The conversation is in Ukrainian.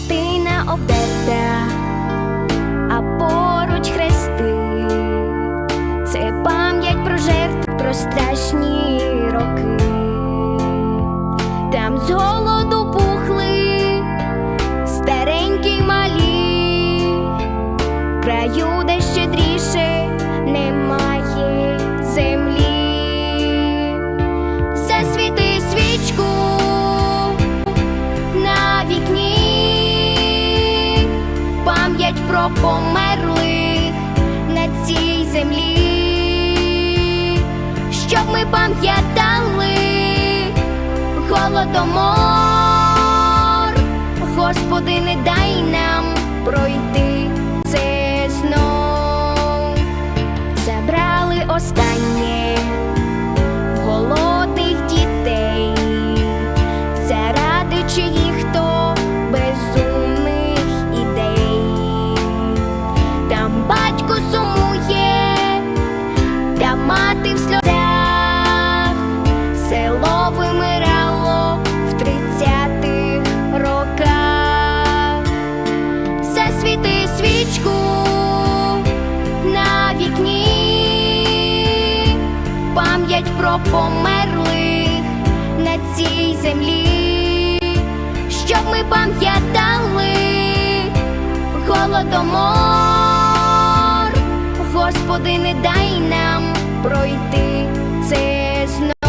Хатина обдерта, а поруч хрести, це пам'ять про жертв, про страшні роки, там з голоду пухли, старенькі малі, в краю де про померлих на цій землі, щоб ми пам'ятали голодомор, Господи, не дай нам пройти Свічку на вікні, пам'ять про померлих на цій землі, щоб ми пам'ятали голодомор, Господи, не дай нам пройти це знов.